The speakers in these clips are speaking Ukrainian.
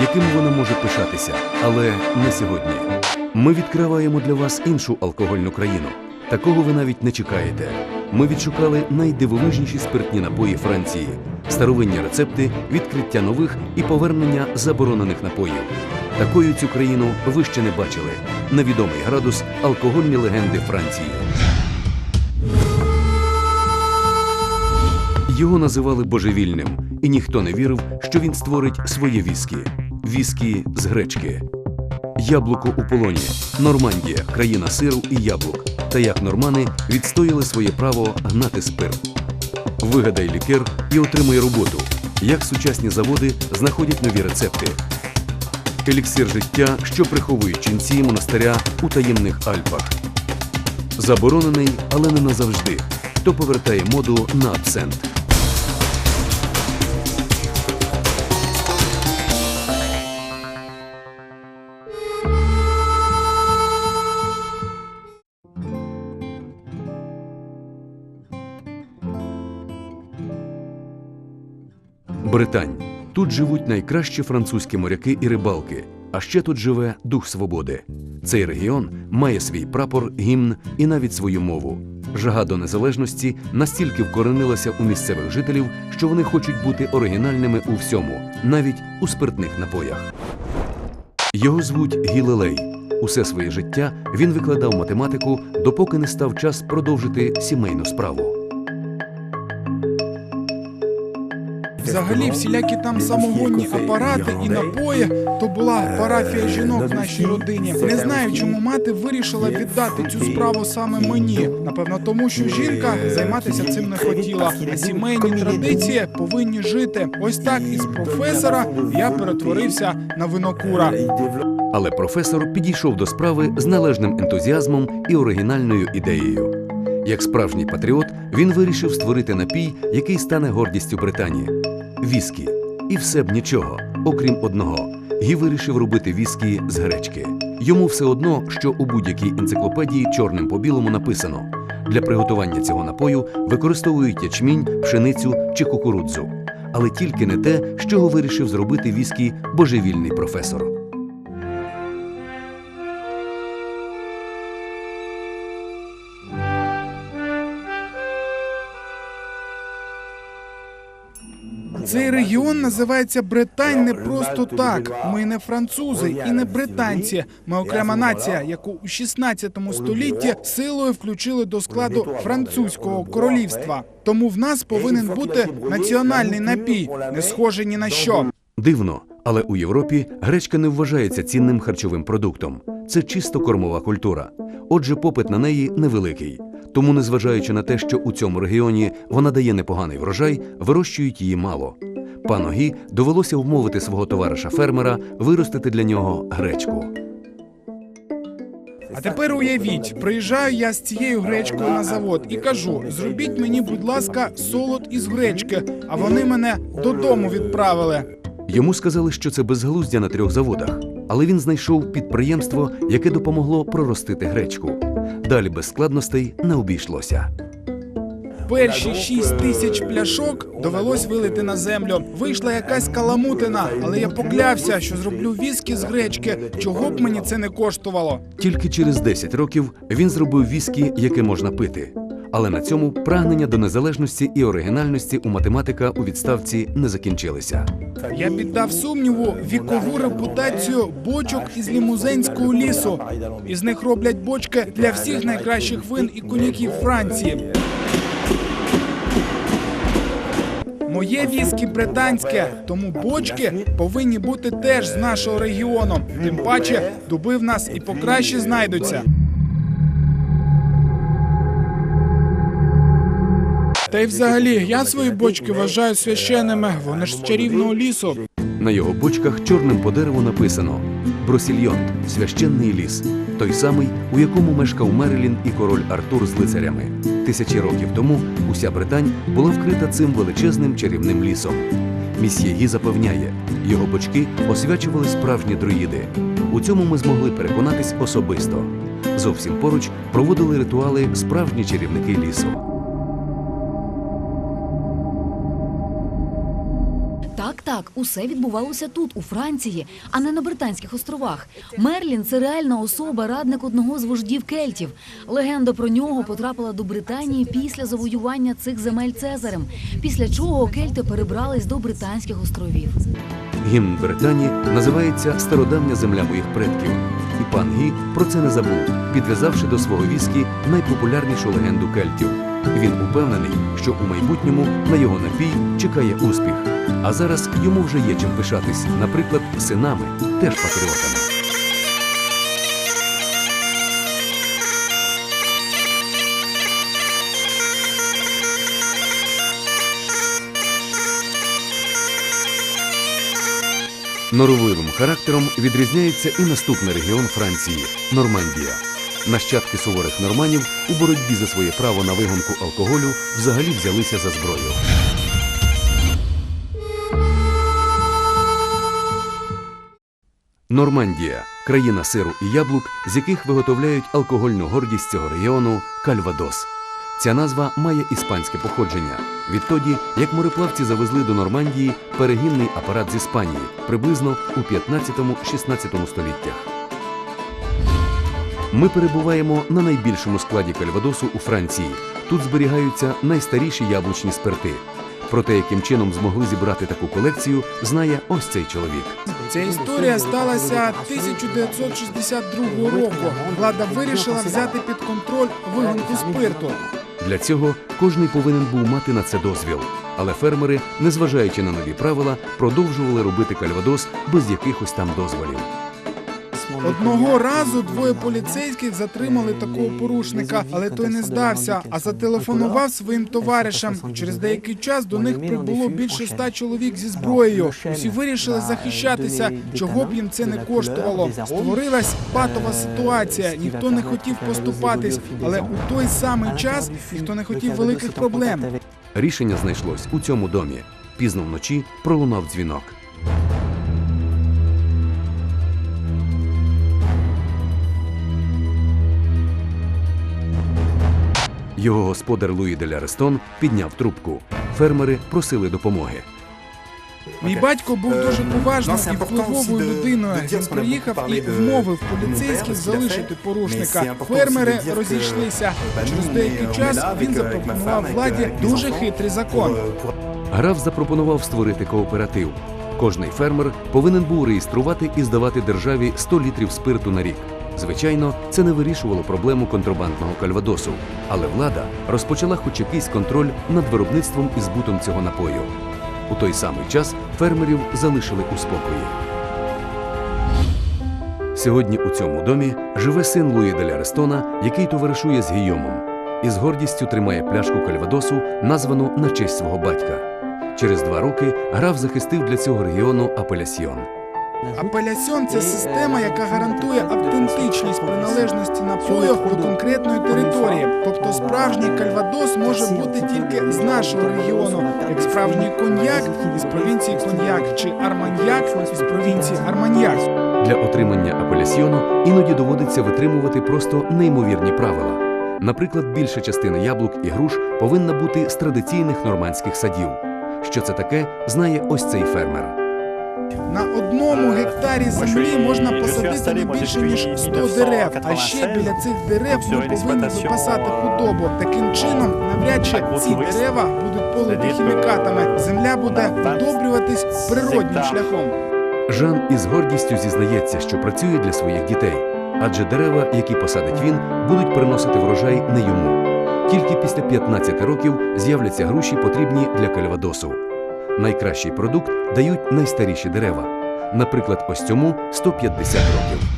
Якими вона може пишатися, але не сьогодні. Ми відкриваємо для вас іншу алкогольну країну. Такого ви навіть не чекаєте. Ми відшукали найдивовижніші спиртні напої Франції, старовинні рецепти, відкриття нових і повернення заборонених напоїв. Такою цю країну ви ще не бачили. Невідомий градус алкогольні легенди Франції. Його називали божевільним, і ніхто не вірив, що він створить своє віскі. Віскі з гречки. Яблуко у полоні. Нормандія, країна сиру і яблук. Та як нормани відстояли своє право гнати спирт. Вигадай лікер і отримай роботу. Як сучасні заводи знаходять нові рецепти. Еліксир життя, що приховують ченці монастиря у таємних Альпах. Заборонений, але не назавжди. Хто повертає моду на абсент. Британь. Тут живуть найкращі французькі моряки і рибалки. А ще тут живе дух свободи. Цей регіон має свій прапор, гімн і навіть свою мову. Жага до незалежності настільки вкоренилася у місцевих жителів, що вони хочуть бути оригінальними у всьому, навіть у спиртних напоях. Його звуть Гілелей. Усе своє життя він викладав математику, допоки не став час продовжити сімейну справу. Взагалі, всілякі там самогонні апарати і напої то була парафія жінок в нашій родині. Не знаю, чому мати вирішила віддати цю справу саме мені. Напевно, тому що жінка займатися цим не хотіла. А сімейні традиції повинні жити. Ось так із професора я перетворився на винокура. Але професор підійшов до справи з належним ентузіазмом і оригінальною ідеєю. Як справжній патріот, він вирішив створити напій, який стане гордістю Британії віскі. І все б нічого, окрім одного. Гі вирішив робити віскі з гречки. Йому все одно, що у будь-якій енциклопедії чорним по білому написано: для приготування цього напою використовують ячмінь, пшеницю чи кукурудзу. Але тільки не те, з чого вирішив зробити віскі божевільний професор. Цей регіон називається Британь не просто так. Ми не французи і не британці. Ми окрема нація, яку у 16 столітті силою включили до складу французького королівства. Тому в нас повинен бути національний напій, не схожий ні на що. Дивно, але у Європі гречка не вважається цінним харчовим продуктом. Це чисто кормова культура. Отже, попит на неї невеликий. Тому, незважаючи на те, що у цьому регіоні вона дає непоганий врожай, вирощують її мало. Пану Гі довелося вмовити свого товариша фермера виростити для нього гречку. А тепер уявіть, приїжджаю я з цією гречкою на завод і кажу: зробіть мені, будь ласка, солод із гречки. А вони мене додому відправили. Йому сказали, що це безглуздя на трьох заводах, але він знайшов підприємство, яке допомогло проростити гречку. Далі без складностей не обійшлося. Перші шість тисяч пляшок довелось вилити на землю. Вийшла якась каламутина, але я поклявся, що зроблю віскі з гречки, чого б мені це не коштувало. Тільки через 10 років він зробив віскі, яке можна пити. Але на цьому прагнення до незалежності і оригінальності у математика у відставці не закінчилися. Я піддав сумніву вікову репутацію бочок із лімузенського лісу. Із них роблять бочки для всіх найкращих вин і коньяків Франції. Моє віскі британське, тому бочки повинні бути теж з нашого регіону. Тим паче, дуби в нас і покраще знайдуться. Та й взагалі, я свої бочки вважаю священними. Вони ж з чарівного лісу. На його бочках чорним по дереву написано Бросільйонт священний ліс, той самий, у якому мешкав Мерилін і король Артур з лицарями. Тисячі років тому уся Британь була вкрита цим величезним чарівним лісом. Місьє Гі запевняє, його бочки освячували справжні друїди. У цьому ми змогли переконатись особисто. Зовсім поруч проводили ритуали справжні чарівники лісу. Усе відбувалося тут, у Франції, а не на Британських островах. Мерлін це реальна особа, радник одного з вождів кельтів. Легенда про нього потрапила до Британії після завоювання цих земель Цезарем, після чого кельти перебрались до Британських островів. Гімн Британії називається Стародавня земля моїх предків. І пан Гі про це не забув, підв'язавши до свого віскі найпопулярнішу легенду кельтів. Він упевнений, що у майбутньому на його напій чекає успіх. А зараз йому вже є чим пишатись, наприклад, синами, теж патріотами. Норовливим характером відрізняється і наступний регіон Франції Нормандія. Нащадки суворих норманів у боротьбі за своє право на вигонку алкоголю взагалі взялися за зброю. Нормандія країна сиру і яблук, з яких виготовляють алкогольну гордість цього регіону Кальвадос. Ця назва має іспанське походження. Відтоді, як мореплавці завезли до Нормандії перегінний апарат з Іспанії приблизно у 15-16 століттях. Ми перебуваємо на найбільшому складі Кальвадосу у Франції. Тут зберігаються найстаріші яблучні спирти. Про те, яким чином змогли зібрати таку колекцію, знає ось цей чоловік. Ця історія сталася 1962 року. Влада вирішила взяти під контроль вигонку спирту. Для цього кожний повинен був мати на це дозвіл. Але фермери, незважаючи на нові правила, продовжували робити кальвадос без якихось там дозволів. Одного разу двоє поліцейських затримали такого порушника, але той не здався, а зателефонував своїм товаришам. Через деякий час до них прибуло більше ста чоловік зі зброєю. Усі вирішили захищатися, чого б їм це не коштувало. Створилась патова ситуація. Ніхто не хотів поступатись, але у той самий час ніхто не хотів великих проблем. Рішення знайшлось у цьому домі. Пізно вночі пролунав дзвінок. Його господар Луї де Лярестон підняв трубку. Фермери просили допомоги. Мій батько був дуже поважною і впливовою людиною. Він приїхав і вмовив поліцейських залишити порушника. Фермери розійшлися. Через деякий час він запропонував владі дуже хитрий закон. Граф запропонував створити кооператив. Кожний фермер повинен був реєструвати і здавати державі 100 літрів спирту на рік. Звичайно, це не вирішувало проблему контрабандного кальвадосу, але влада розпочала хоч якийсь контроль над виробництвом і збутом цього напою. У той самий час фермерів залишили у спокої. Сьогодні у цьому домі живе син Луї де Лярестона, який товаришує з Гійомом, і з гордістю тримає пляшку кальвадосу, названу на честь свого батька. Через два роки граф захистив для цього регіону апелясьйон. Апелясьон це система, яка гарантує автентичність приналежності напою до конкретної території. Тобто справжній кальвадос може бути тільки з нашого регіону, як справжній коньяк із провінції коньяк чи арманьяк із провінції арманьяк. Для отримання апелясьйону іноді доводиться витримувати просто неймовірні правила. Наприклад, більша частина яблук і груш повинна бути з традиційних нормандських садів. Що це таке, знає ось цей фермер. На одному гектарі землі можна посадити не більше ніж 100 дерев. А ще біля цих дерев ми повинні випасати худобу. Таким чином, навряд чи ці дерева будуть политі хімікатами. Земля буде вдобрюватись природнім шляхом. Жан із гордістю зізнається, що працює для своїх дітей, адже дерева, які посадить він, будуть приносити врожай не йому. Тільки після 15 років з'являться груші, потрібні для кальвадосу. Найкращий продукт дають найстаріші дерева. Наприклад, ось цьому 150 років.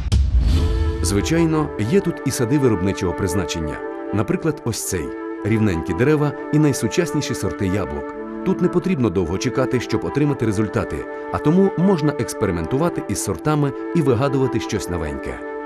Звичайно, є тут і сади виробничого призначення. Наприклад, ось цей рівненькі дерева і найсучасніші сорти яблук. Тут не потрібно довго чекати, щоб отримати результати, а тому можна експериментувати із сортами і вигадувати щось новеньке.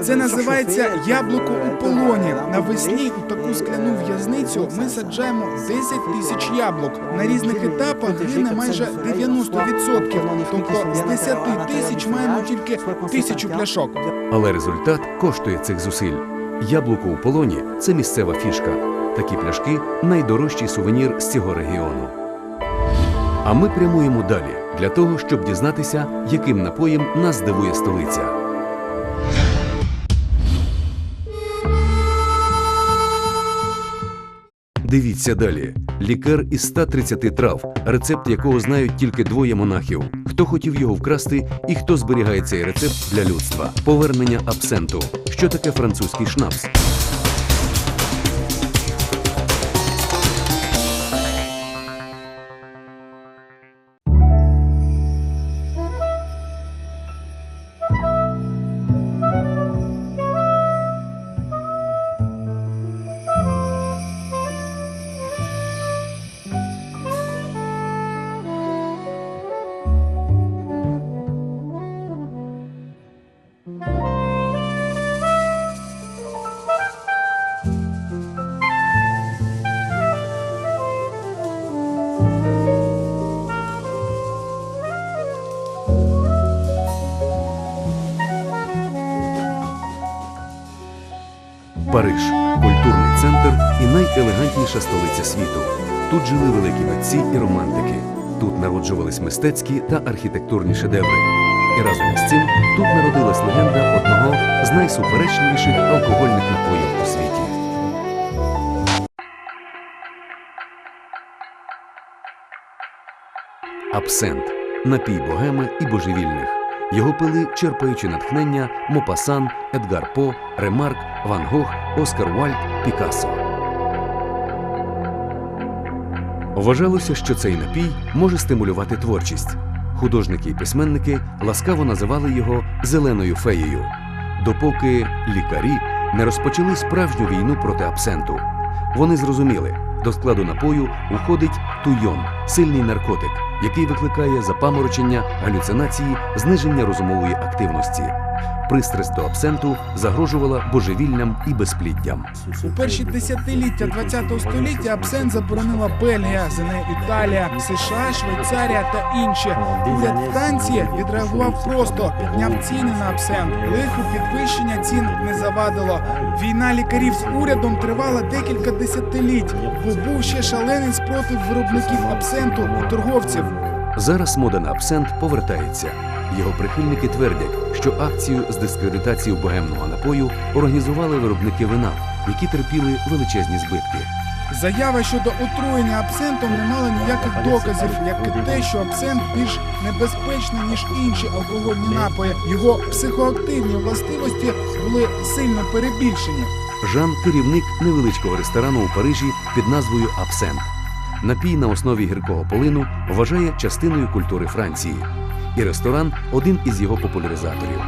Це називається яблуко у полоні. Навесні у таку скляну в'язницю ми саджаємо 10 тисяч яблук. На різних етапах гине майже 90%. Тобто з 10 тисяч маємо тільки тисячу пляшок. Але результат коштує цих зусиль. Яблуко у полоні це місцева фішка. Такі пляшки найдорожчий сувенір з цього регіону. А ми прямуємо далі для того, щоб дізнатися, яким напоєм нас здивує столиця. Дивіться далі. Лікар із 130 трав, рецепт якого знають тільки двоє монахів. Хто хотів його вкрасти і хто зберігає цей рецепт для людства. Повернення абсенту. Що таке французький шнапс? Найелегантніша столиця світу. Тут жили великі митці і романтики. Тут народжувались мистецькі та архітектурні шедеври. І разом із цим тут народилась легенда одного з найсуперечливіших алкогольних напоїв у світі. Абсент напій богеми і божевільних. Його пили, черпаючи натхнення Мопасан, Едгар По, Ремарк, Ван Гог, Оскар Вальд, Пікассо. Вважалося, що цей напій може стимулювати творчість. Художники і письменники ласкаво називали його зеленою феєю, допоки лікарі не розпочали справжню війну проти абсенту. Вони зрозуміли, до складу напою уходить туйон, сильний наркотик, який викликає запаморочення, галюцинації, зниження розумової активності. Пристрасть до абсенту загрожувала божевільням і безпліддям. У перші десятиліття ХХ століття абсент заборонила Бельгія, за нею Італія, США, Швейцарія та інші. Уряд Франції відреагував просто, підняв ціни на абсент. Лиху підвищення цін не завадило. Війна лікарів з урядом тривала декілька десятиліть, бо був ще шалений спротив виробників абсенту і торговців. Зараз мода на абсент повертається. Його прихильники твердять, що акцію з дискредитації богемного напою організували виробники вина, які терпіли величезні збитки. Заява щодо отруєння абсентом не мала ніяких доказів, як і те, що абсент більш небезпечний ніж інші алкогольні напої. Його психоактивні властивості були сильно перебільшені. Жан керівник невеличкого ресторану у Парижі під назвою Абсент. Напій на основі гіркого полину вважає частиною культури Франції. І ресторан один із його популяризаторів.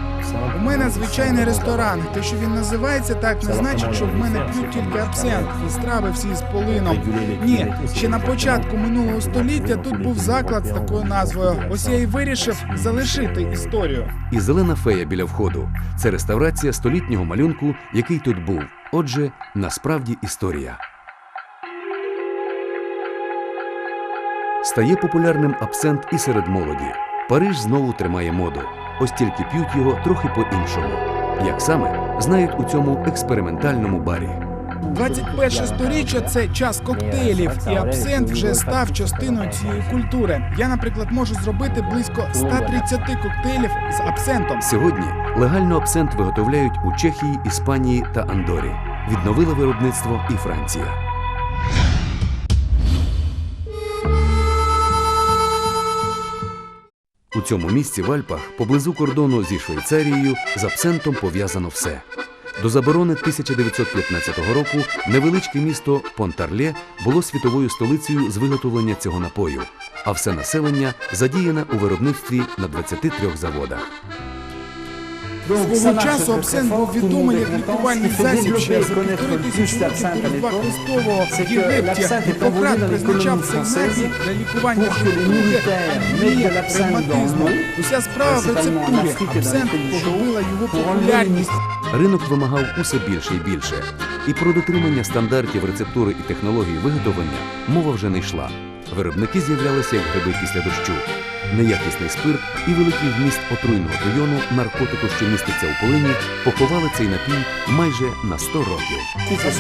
У мене звичайний ресторан. Те, що він називається так, не значить, що в мене п'ють тільки абсент і страви всі з полином. Ні, ще на початку минулого століття тут був заклад з такою назвою. Ось я і вирішив залишити історію. І зелена фея біля входу це реставрація столітнього малюнку, який тут був. Отже, насправді історія. Стає популярним абсент і серед молоді. Париж знову тримає моду. Ось тільки п'ють його трохи по-іншому. Як саме знають у цьому експериментальному барі. 21 сторіччя це час коктейлів, і абсент вже став частиною цієї культури. Я, наприклад, можу зробити близько 130 коктейлів з абсентом. Сьогодні легально абсент виготовляють у Чехії, Іспанії та Андорі. Відновила виробництво і Франція. У цьому місці в Альпах, поблизу кордону зі Швейцарією, з абсентом пов'язано все. До заборони 1915 року невеличке місто Понтарлє було світовою столицею з виготовлення цього напою, а все населення задіяне у виробництві на 23 заводах. Свого часу абсент був відомий як лікувальний засіб ще за півтори тисячі років до Різдва Христового в Єгипті. Гіппократ призначав цей для лікування жовтухи, анемії, ревматизму. Уся справа в рецептурі. Абсент погубила його популярність. Ринок вимагав усе більше і більше, і про дотримання стандартів рецептури і технології виготовлення мова вже не йшла. Виробники з'являлися як гриби після дощу. Неякісний спирт і великий вміст отруйного бульйону наркотику, що міститься у полині, поховали цей напій майже на 100 років.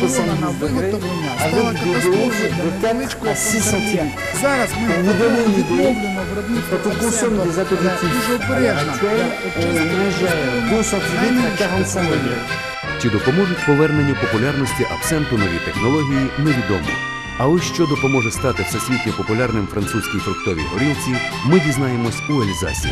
Заборона на виготовлення. Стала катастрофою для невеличкого концерні. Зараз ми відновлюємо виробництво. абсенту, дуже обережно. Для очистки найменших. Чи допоможуть поверненню популярності абсенту нові технології, невідомо. А ось що допоможе стати всесвітньо популярним французькій фруктовій горілці, ми дізнаємось у Ельзасі.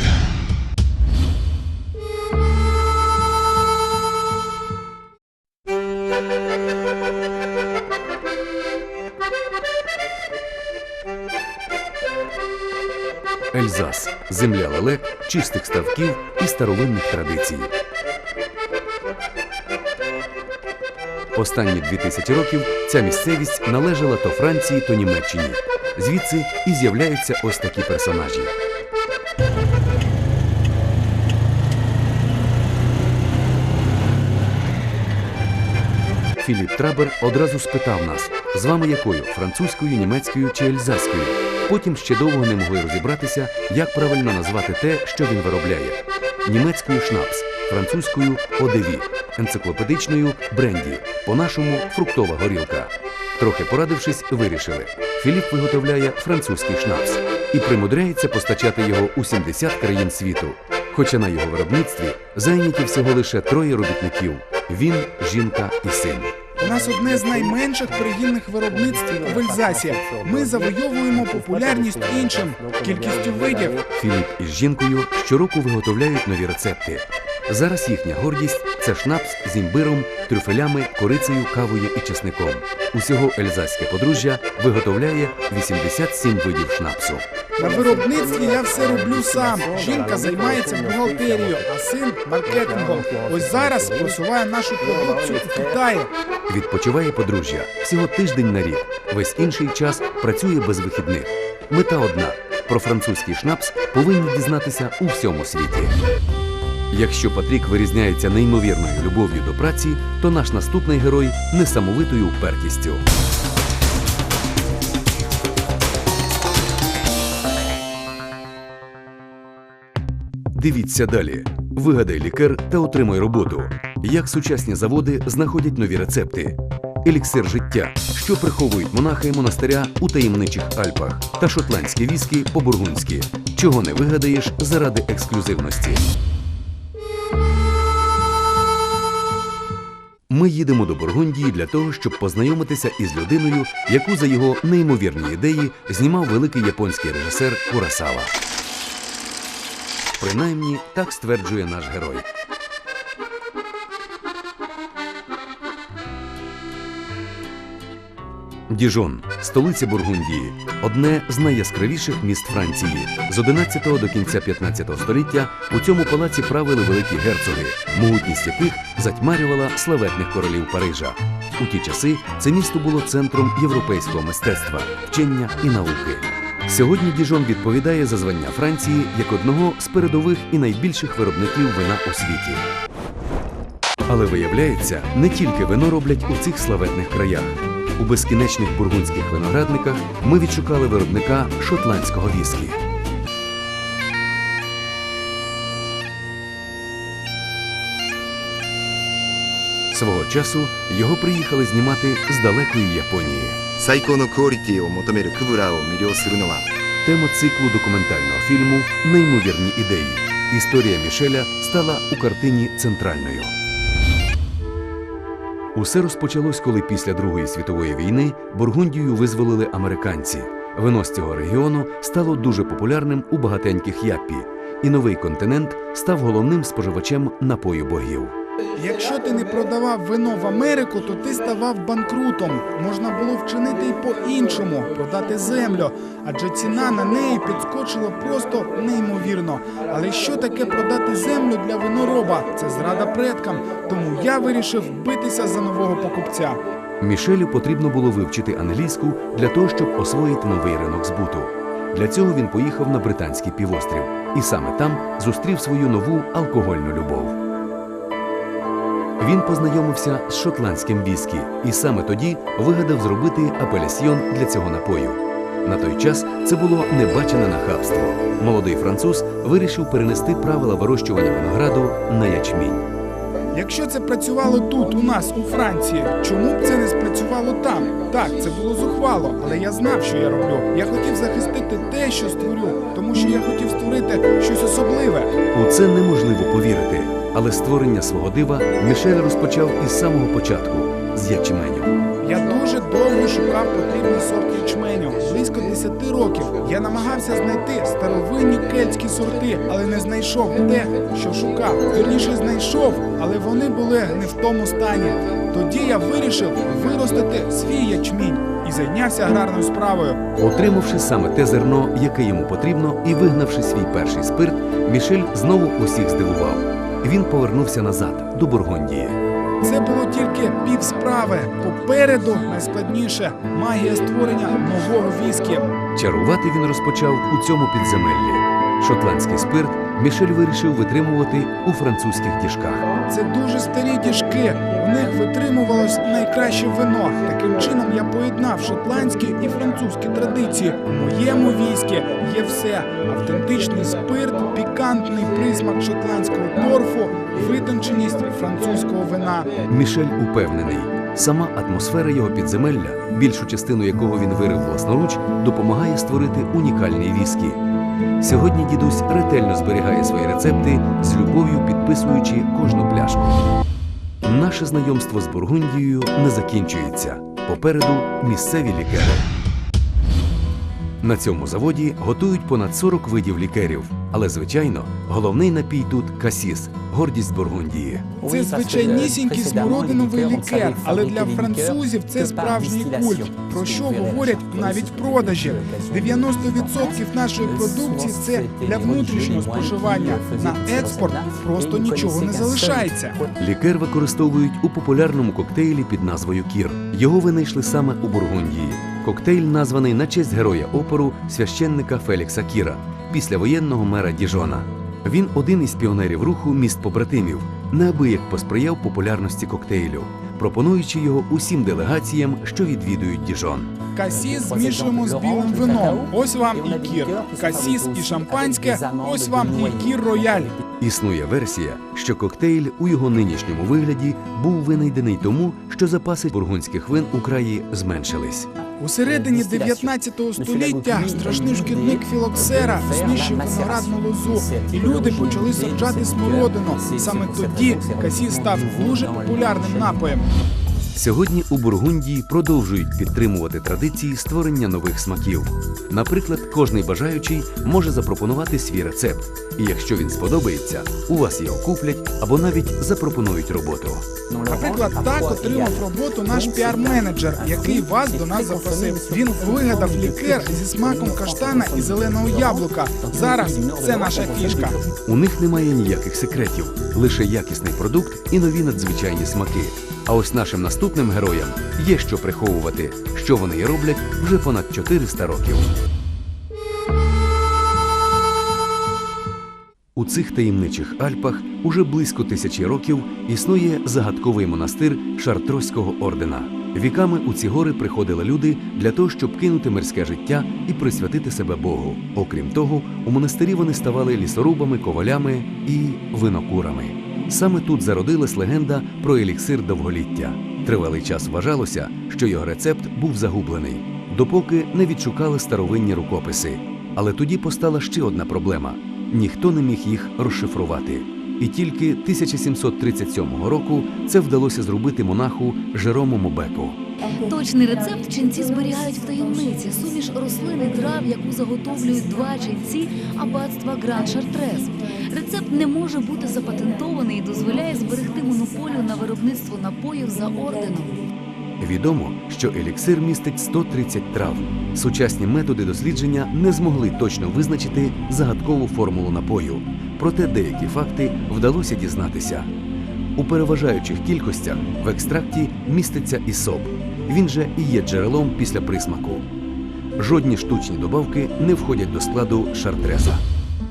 Ельзас земля лелек, чистих ставків і старовинних традицій. Останні 2000 років ця місцевість належала то Франції, то Німеччині. Звідси і з'являються ось такі персонажі. Філіп Трабер одразу спитав нас, з вами якою французькою, німецькою чи ельзаською. Потім ще довго не могли розібратися, як правильно назвати те, що він виробляє. Німецькою шнапс, французькою одеві, енциклопедичною бренді, по-нашому фруктова горілка. Трохи порадившись, вирішили. Філіп виготовляє французький шнапс і примудряється постачати його у 70 країн світу. Хоча на його виробництві зайняті всього лише троє робітників: він, жінка і син. У нас одне з найменших пригінних виробництв в Ельзасі. Ми завойовуємо популярність іншим кількістю видів. Філіп із жінкою щороку виготовляють нові рецепти. Зараз їхня гордість це шнапс з імбиром, трюфелями, корицею, кавою і чесником. Усього ельзаське подружжя виготовляє 87 видів шнапсу. На виробництві я все роблю сам. Жінка займається бухгалтерією, а син маркетингом. Ось зараз просуває нашу продукцію у Китаї. Відпочиває подружжя всього тиждень на рік. Весь інший час працює без вихідних. Мета одна: про французький шнапс повинні дізнатися у всьому світі. Якщо Патрік вирізняється неймовірною любов'ю до праці, то наш наступний герой несамовитою упертістю. Дивіться далі. Вигадай лікар та отримай роботу. Як сучасні заводи знаходять нові рецепти. Еліксир життя, що приховують монахи монастиря у таємничих Альпах, та шотландські віскі по-бургундськи. Чого не вигадаєш заради ексклюзивності. Ми їдемо до Бургундії для того, щоб познайомитися із людиною, яку за його неймовірні ідеї знімав великий японський режисер Курасава. Принаймні, так стверджує наш герой. Діжон, столиця Бургундії, одне з найяскравіших міст Франції. З 11 до кінця 15 століття у цьому палаці правили великі герцоги, могутність яких затьмарювала славетних королів Парижа. У ті часи це місто було центром європейського мистецтва, вчення і науки. Сьогодні Діжон відповідає за звання Франції як одного з передових і найбільших виробників вина у світі. Але виявляється, не тільки вино роблять у цих славетних краях. У безкінечних бургундських виноградниках ми відшукали виробника шотландського віскі. Свого часу його приїхали знімати з далекої Японії. Тема циклу документального фільму Неймовірні ідеї. Історія Мішеля стала у картині центральною. Усе розпочалось, коли після Другої світової війни Бургундію визволили американці. Вино з цього регіону стало дуже популярним у багатеньких Яппі, і новий континент став головним споживачем напою богів. Якщо ти не продавав вино в Америку, то ти ставав банкрутом. Можна було вчинити й по-іншому продати землю, адже ціна на неї підскочила просто неймовірно. Але що таке продати землю для винороба? Це зрада предкам. Тому я вирішив битися за нового покупця. Мішелю потрібно було вивчити англійську для того, щоб освоїти новий ринок збуту. Для цього він поїхав на британський півострів і саме там зустрів свою нову алкогольну любов. Він познайомився з шотландським віскі і саме тоді вигадав зробити апелясьйон для цього напою. На той час це було небачене нахабство. Молодий француз вирішив перенести правила вирощування винограду на ячмінь. Якщо це працювало тут, у нас, у Франції, чому б це не спрацювало там? Так, це було зухвало, але я знав, що я роблю. Я хотів захистити те, що створю, тому що я хотів створити щось особливе. У це неможливо повірити, але створення свого дива Мішель розпочав із самого початку з ячменю. Я дуже довго шукав потрібний сорт ячменю. Близько 10 років я намагався знайти старовинні кельтські сорти, але не знайшов те, що шукав. Вірніше знайшов, але вони були не в тому стані. Тоді я вирішив виростити свій ячмінь і зайнявся аграрною справою. Отримавши саме те зерно, яке йому потрібно, і вигнавши свій перший спирт, Мішель знову усіх здивував. Він повернувся назад до Бургундії. Це було тільки пів справи. Попереду найскладніше магія створення нового віскі. Чарувати він розпочав у цьому підземеллі. Шотландський спирт Мішель вирішив витримувати у французьких діжках. Це дуже старі діжки. В них витримувалось найкраще вино. Таким чином я поєднав шотландські і французькі традиції. У моєму віскі є все: автентичний спирт, пікантний присмак шотландського торфу, витонченість французького вина. Мішель упевнений, сама атмосфера його підземелля, більшу частину якого він вирив власноруч, допомагає створити унікальний віскі. Сьогодні дідусь ретельно зберігає свої рецепти з любов'ю підписуючи кожну пляшку. Наше знайомство з Бургундією не закінчується. Попереду місцеві лікери. На цьому заводі готують понад 40 видів лікерів, але звичайно, головний напій тут касіс, гордість Бургундії. Це звичайнісінький смородиновий лікер, але для французів це справжній культ. Про що говорять навіть продажі. 90% нашої продукції це для внутрішнього споживання. На експорт просто нічого не залишається. Лікер використовують у популярному коктейлі під назвою Кір. Його винайшли саме у Бургундії. Коктейль названий на честь героя опору священника Фелікса Кіра, післявоєнного мера Діжона. Він один із піонерів руху міст побратимів, неабияк посприяв популярності коктейлю, пропонуючи його усім делегаціям, що відвідують Діжон. Касіс змішуємо з білим вином. Ось вам і кір. Касіс і шампанське. Ось вам і кір рояль. Існує версія, що коктейль у його нинішньому вигляді був винайдений тому, що запаси бургундських вин у краї зменшились. У середині 19 століття страшний шкідник філоксера знищив виноградну лозу, і люди почали саджати смородину. Саме тоді касі став дуже популярним напоєм. Сьогодні у Бургундії продовжують підтримувати традиції створення нових смаків. Наприклад, кожний бажаючий може запропонувати свій рецепт, і якщо він сподобається, у вас його куплять або навіть запропонують роботу. Наприклад, так отримав роботу наш піар-менеджер, який вас до нас запросив. Він вигадав лікер зі смаком каштана і зеленого яблука. Зараз це наша фішка. У них немає ніяких секретів, лише якісний продукт і нові надзвичайні смаки. А ось нашим наступним героям є що приховувати, що вони і роблять вже понад 400 років. У цих таємничих Альпах уже близько тисячі років існує загадковий монастир Шартрозького ордена. Віками у ці гори приходили люди для того, щоб кинути мирське життя і присвятити себе Богу. Окрім того, у монастирі вони ставали лісорубами, ковалями і винокурами. Саме тут зародилась легенда про еліксир довголіття. Тривалий час вважалося, що його рецепт був загублений, допоки не відшукали старовинні рукописи. Але тоді постала ще одна проблема: ніхто не міг їх розшифрувати. І тільки 1737 року це вдалося зробити монаху Жерому Мобеку. Точний рецепт ченці зберігають в таємниці суміш рослин і трав, яку заготовлюють два ченці аббатства Гран Шартрез. Рецепт не може бути запатентований і дозволяє зберегти монополію на виробництво напоїв за орденом. Відомо, що еліксир містить 130 трав. Сучасні методи дослідження не змогли точно визначити загадкову формулу напою, проте деякі факти вдалося дізнатися. У переважаючих кількостях в екстракті міститься ісоп. Він же і є джерелом після присмаку. Жодні штучні добавки не входять до складу шартреса.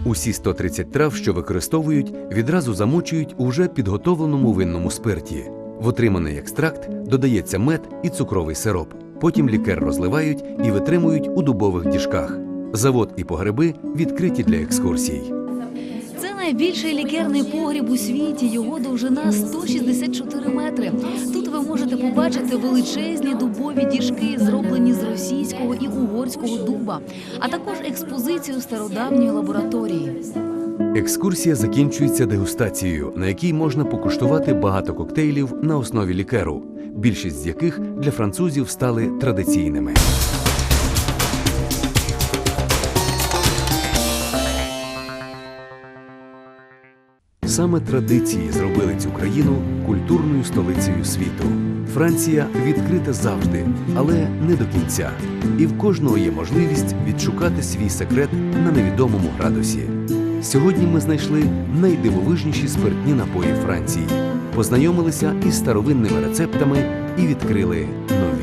Усі 130 трав, що використовують, відразу замочують у вже підготовленому винному спирті. В отриманий екстракт додається мед і цукровий сироп. Потім лікер розливають і витримують у дубових діжках. Завод і погреби відкриті для екскурсій. Це найбільший лікерний погріб у світі. Його довжина 164 метри. Тут ви можете побачити величезні дубові діжки, зроблені з і угорського дуба, а також експозицію стародавньої лабораторії. Екскурсія закінчується дегустацією, на якій можна покуштувати багато коктейлів на основі лікеру, більшість з яких для французів стали традиційними. Саме традиції зробили цю країну культурною столицею світу. Франція відкрита завжди, але не до кінця. І в кожного є можливість відшукати свій секрет на невідомому градусі. Сьогодні ми знайшли найдивовижніші спиртні напої Франції, познайомилися із старовинними рецептами і відкрили нові.